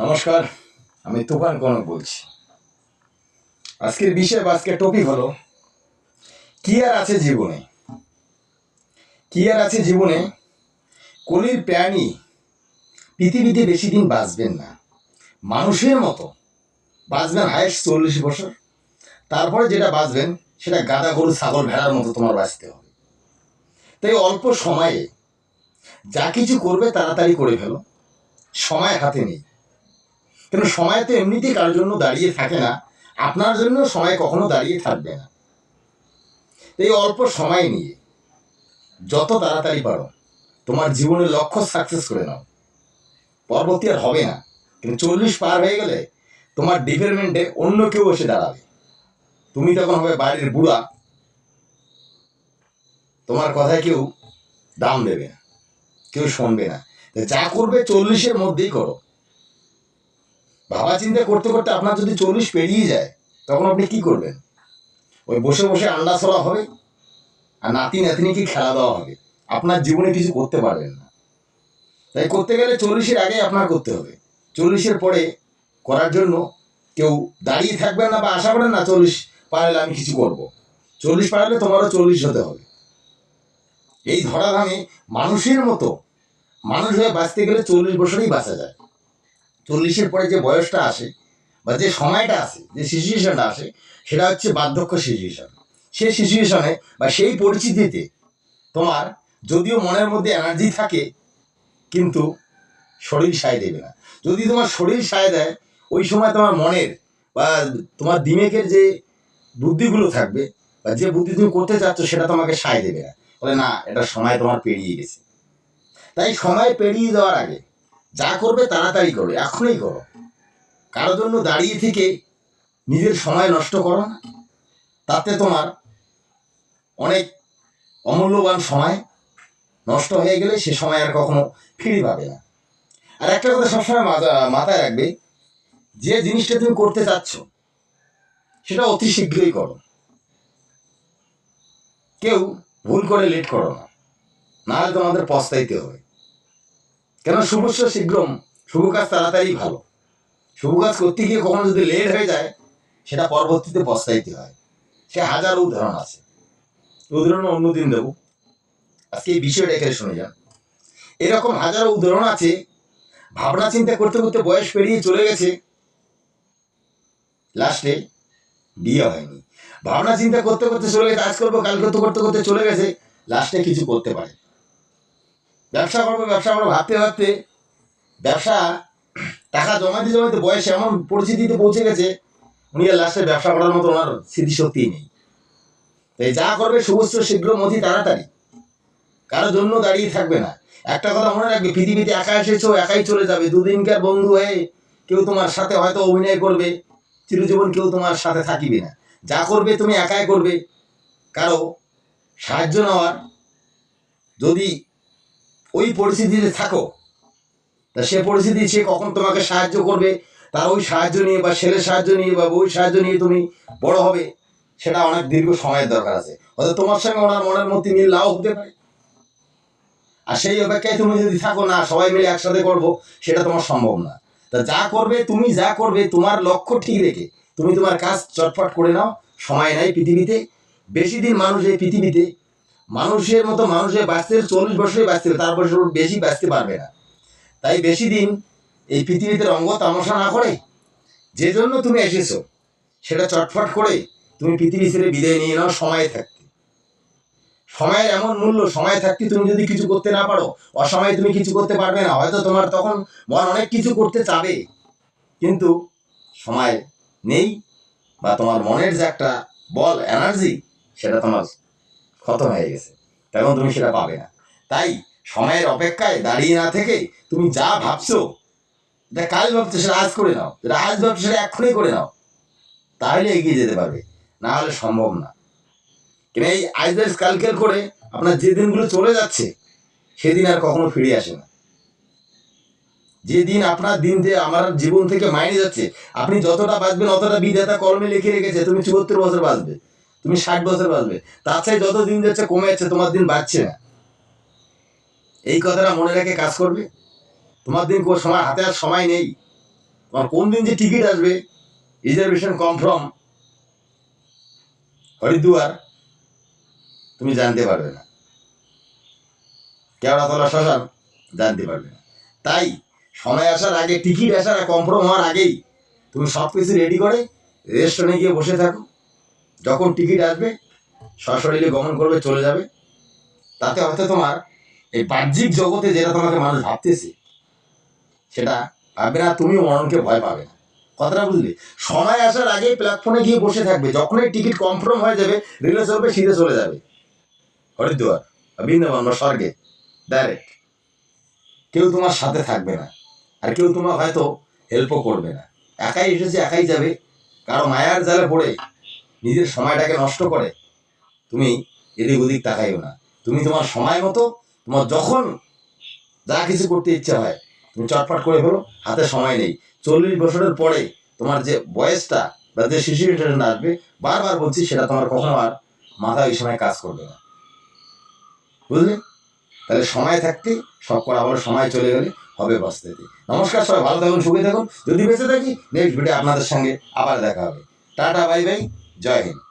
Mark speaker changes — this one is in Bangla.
Speaker 1: নমস্কার, আমি তুফান কনক বলছি। আজকের বিষয় বা আজকের টপিক হলো, কি আর আছে জীবনে? কি আর আছে জীবনে? কলির প্রাণী পৃথিবীতে বেশি দিন বাঁচবেন না। মানুষের মতো বাঁচবেন হায়েস্ট চল্লিশ বছর। তারপরে যেটা বাঁচবেন, সেটা গাদা গরু, ছাগল, ভেড়ার মতো তোমার বাঁচতে হবে। তাই অল্প সময়ে যা কিছু করবে তাড়াতাড়ি করে ফেলো। সময় হাতে নেই। কেন সময় তো এমনিতেই কারোর জন্য দাঁড়িয়ে থাকে না। আপনার জন্য সময় কখনো দাঁড়িয়ে থাকবে না। এই অল্প সময় নিয়ে যত তাড়াতাড়ি পারো, তোমার জীবনের লক্ষ্য সাকসেস করে নাও। পরবর্তী আর হবে না। কিন্তু চল্লিশ পার হয়ে গেলে তোমার ডিপার্টমেন্টে অন্য কেউ এসে দাঁড়াবে। তুমি তখন হবে বাড়ির বুড়া। তোমার কথায় কেউ দাম দেবে না, কেউ শুনবে না। যা করবে চল্লিশের মধ্যেই করো। ভাবা চিন্তা করতে করতে আপনার যদি চল্লিশ পেরিয়ে যায়, তখন আপনি কি করবেন? ওই বসে বসে আন্ডা ছড়া হবে, আর নাতি নাতনিকে খেলা দেওয়া হবে। আপনার জীবনে কিছু করতে পারবেন না। তাই করতে গেলে চল্লিশের আগে আপনার করতে হবে। চল্লিশের পরে করার জন্য কেউ দাঁড়িয়ে থাকবেন না বা আশা করেন না, চল্লিশ পারলে আমি কিছু করব। চল্লিশ পারলে তোমারও চল্লিশ হতে হবে। এই ধরাধামে মানুষের মতো মানুষ হয়ে বাঁচতে গেলে চল্লিশ বছরেই বাঁচা যায়। চল্লিশের পরে যে বয়সটা আসে বা যে সময়টা আসে, যে সিচুয়েশনটা আসে, সেটা হচ্ছে বার্ধক্য সিচুয়েশন সেই সিচুয়েশনে বা সেই পরিস্থিতিতে তোমার যদিও মনের মধ্যে এনার্জি থাকে, কিন্তু শরীর সায় দেবে না। যদি তোমার শরীর সায় দেয়, ওই সময় তোমার মনের বা তোমার দিমেকের যে বুদ্ধিগুলো থাকবে বা যে বুদ্ধি তুমি করতে চাচ্ছ, সেটা তোমাকে সায় দেবে না। বলে না, এটা সময় তোমার পেরিয়ে গেছে। তাই সময় পেরিয়ে যাওয়ার আগে যা করবে তাড়াতাড়ি করো, এখনই করো। কারোর জন্য দাঁড়িয়ে থেকে নিজের সময় নষ্ট করো না। তাতে তোমার অনেক অমূল্যবান সময় নষ্ট হয়ে গেলে সে সময় আর কখনো ফিরে পাবে না। আর একটা কথা সবসময় মাথা- মাথায় রাখবে, যে জিনিসটা তুমি করতে চাচ্ছ, সেটা অতি শীঘ্রই করো। কেউ ভুল করে লেট করো না। নাহলে তোমাদের পস্তাইতে হবে। কেন শুভস্য শীঘ্রম, শুভ কাজ তাড়াতাড়ি ভালো। শুভ কাজ করতে গিয়ে কখনো যদি লেট হয়ে যায়, সেটা পরবর্তীতে পস্তাইতে হয়। সে হাজারো উদাহরণ আছে। উদাহরণ অন্যদিন দেবো। আজকে এই বিষয়টা এখানে শুনে যান। এরকম হাজারো উদাহরণ আছে, ভাবনা চিন্তা করতে করতে বয়স পেরিয়ে চলে গেছে। লাস্টে বিয়ে হয়নি। ভাবনা চিন্তা করতে করতে চলে গেছে, আজ করব কাল করতে করতে করতে চলে গেছে। লাস্টে কিছু করতে পারে। ব্যবসা করব ব্যবসা করব, ভাবতে ভাবতে ব্যবসা, টাকা জমাতে জমাতে বয়স এমন পরিস্থিতিতে পৌঁছে গেছে, উনি আর লাস্টে ব্যবসা করার মতো ওনার স্মৃতিশক্তি নেই। তাই যা করবে শুভস্য শীঘ্র মতি তাড়াতাড়ি। কারোর জন্য দাঁড়িয়ে থাকবে না। একটা কথা মনে রাখবে, পৃথিবীতে একা এসেছ, একাই চলে যাবে। দুদিনকার বন্ধু হয়ে কেউ তোমার সাথে হয়তো অভিনয় করবে, চিরজীবন কেউ তোমার সাথে থাকিবে না। যা করবে তুমি একাই করবে। কারও সাহায্য নেওয়ার যদি ওই পরিস্থিতিতে থাকো। তা সে পরিস্থিতি সে কখন তোমাকে সাহায্য করবে? তার ওই সাহায্য নিয়ে বা ছেলের সাহায্য নিয়ে বা বই সাহায্য নিয়ে তুমি বড় হবে, সেটা অনেক দীর্ঘ সময়ের দরকার আছে। হয়তো তোমার সঙ্গে ওনার মনের মধ্যে মিল নাও হতে পারে। আর সেই অপেক্ষায় তুমি যদি থাকো, না, সবাই মিলে একসাথে করব সেটা তোমার সম্ভব না। তা যা করবে, তুমি যা করবে, তোমার লক্ষ্য ঠিক রেখে তুমি তোমার কাজ চটপট করে নাও। সময় নাই পৃথিবীতে। বেশি দিন মানুষ এই পৃথিবীতে মানুষের মতো মানুষের বাঁচতে, চল্লিশ বছরে বাঁচতে তার বছর বেশি বাঁচতে পারবে না। তাই বেশি দিন এই পৃথিবীতে রঙ্গ তামাশা না করে, যে জন্য তুমি এসেছ, সেটা চটফট করে তুমি পৃথিবী ছেড়ে বিদায় নিয়ে নাও, সময় থাকতে। সময়ের এমন মূল্য, সময় থাকতে তুমি যদি কিছু করতে না পারো, অসময়ে তুমি কিছু করতে পারবে না, হয়তো তোমার তখন মন অনেক কিছু করতে চাবে, কিন্তু সময় নেই, বা তোমার মনের যে একটা বল এনার্জি সেটা তোমার খতম হয়ে গেছে। তখন তুমি সেটা পাবে না। তাই সময়ের অপেক্ষায় দাঁড়িয়ে না থেকে তুমি যা ভাবছ যেটা কাল ভাবছ সেটা আজ করে নাও। যেটা আজ ভাবছ সেটা এক্ষুনি করে নাও। তাহলে এগিয়ে যেতে পারবে। না হলে সম্ভব না। কেন এই আজ দেশ কালকেল করে আপনার যে দিনগুলো চলে যাচ্ছে, সেদিন আর কখনো ফিরে আসে না। যে দিন আপনার দিন যে আমার জীবন থেকে মাইনে যাচ্ছে, আপনি যতটা বাঁচবেন, অতটা বিধাতা কর্মে লিখে রেখেছে, তুমি চুয়াত্তর বছর বাঁচবে। তুমি ষাট বছর বাঁচবে। চাই যত দিন যাচ্ছে কমে যাচ্ছে, তোমার দিন বাড়ছে না। এই কথাটা মনে রেখে কাজ করবে। তোমার দিন সময় হাতে আর সময় নেই। তোমার কোন দিন যে টিকিট আসবে রিজার্ভেশন কনফার্ম হরিদ্বার, তুমি জানতে পারবে না। কেওড়াতলা শ্মশান, জানতে পারবে না। তাই সময় আসার আগে, টিকিট আসার কনফার্ম হওয়ার আগেই তুমি সব কিছু রেডি করে রেস্টুরেন্টে গিয়ে বসে থাকো। যখন টিকিট আসবে, সশরীরে গমন করবে, চলে যাবে। তাতে হয়তো তোমার এই বাহ্যিক জগতে যেটা তোমাকে মানুষ ভাবতেছে, সেটা ভাববে না তুমি মরণকে ভয় পাবে না। কথাটা বুঝলি? সময় আসার আগেই প্ল্যাটফর্মে গিয়ে বসে থাকবে। যখনই টিকিট কনফার্ম হয়ে যাবে রেলে চলবে সিধে চলে যাবে। হরিদ্বার, বৃন্দাবন বা স্বর্গে ডাইরেক্ট কেউ তোমার সাথে থাকবে না, আর কেউ তোমার হয়তো হেল্পও করবে না। একাই এসেছে, একাই যাবে। কারও মায়ার জালে পড়ে নিজের সময়টাকে নষ্ট করে তুমি এদিক ওদিক তাকাইও না। তুমি তোমার সময় মতো তোমার যখন যা কিছু করতে ইচ্ছা হয়, তুমি চটপট করে ফেলো, হাতে সময় নেই। চল্লিশ বছরের পরে তোমার যে বয়সটা বা যে সিচুয়েশন আসবে, বারবার বলছি সেটা তোমার কখনো আর মাথা ওই সময় কাজ করবে না। বুঝলে? তাহলে সময় থাকতে সব করা আবার সময় চলে গেলে হবে বাঁচতে। নমস্কার সবাই, ভালো থাকুন, সুখী থাকুন। যদি বেঁচে থাকি নেক্সট ভিডিও আপনাদের সঙ্গে আবার দেখা হবে। টাটা বাই বাই जय हिंद।